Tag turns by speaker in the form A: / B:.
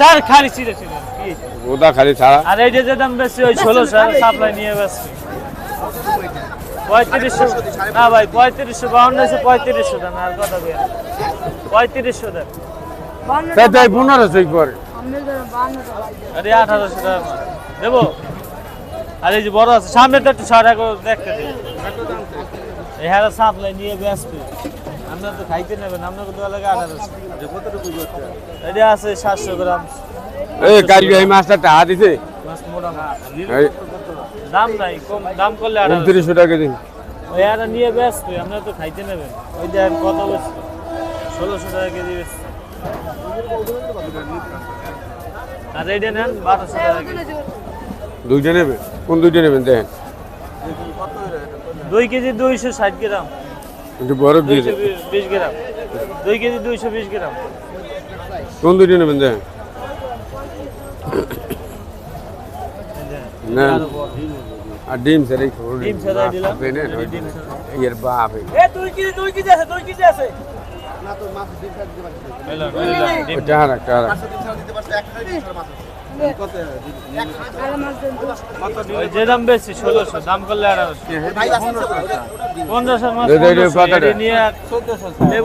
A: Sir খালি ছিঁড়ে ছিঁড়ে কি?
B: খালি ছাড়া।
A: আর এই যে দাম বেশি ওই ষোলোশো সাপ্লাই নিয়ে বেশি। পঁয়ত্রিশশো না ভাই পঁয়ত্রিশশো বাউন্ন আছে পঁয়ত্রিশশো দেন আর কথা বের পঁয়ত্রিশশো দেন।
B: তাই তাই পনেরোশো পরে।
A: আরে আঠারোশো টাকা দেবো? আর এই যে বড় আছে সামনে তো একটু টাকা দেখতে দিন এই হারা সাপ্লাই নিয়ে ব্যস্ত। আপনারা তো খাইতে নেবেন আপনাকে দেওয়া লাগে আঠারোশো এটা আছে সাতশো গ্রাম।
B: এই এই মাছটা টাকা দিছে।
A: মাছ মোটা। দাম নাই কম দাম করলে আঠারোশো
B: উনত্রিশশো টাকা দিন।
A: ওই হারা নিয়ে ব্যস্ত আপনারা তো খাইতে নেবেন। ওই দেখেন কত বেশি ষোলোশো টাকা কেজি বেশি আর এইটা নেন বারোশো টাকা কেজি।
B: দুইটা নেবে? কোন দুইটা নেবেন দেখেন।
A: দুই কেজি দুইশো ষাট গ্রাম।
B: একটু বরফ দিয়ে
A: দুইশো
B: দেন
A: বিশ গ্রাম। দুই কেজি দুইশো বিশ গ্রাম।
B: কোন দুইটা নেবেন দেখেন। না আর ডিম স্যার এই খবর
A: ডিম ছাড়াই দিলাম।
B: আপনি নেন, ওই
A: ডিম
B: এর বাপ এই।
A: এ দুই কেজি দুই কেজি আছে দুই কেজি আছে। যে দাম বেশি ষোলোশো দাম করলে আঠারোশো পনেরোশো মাছ নিয়ে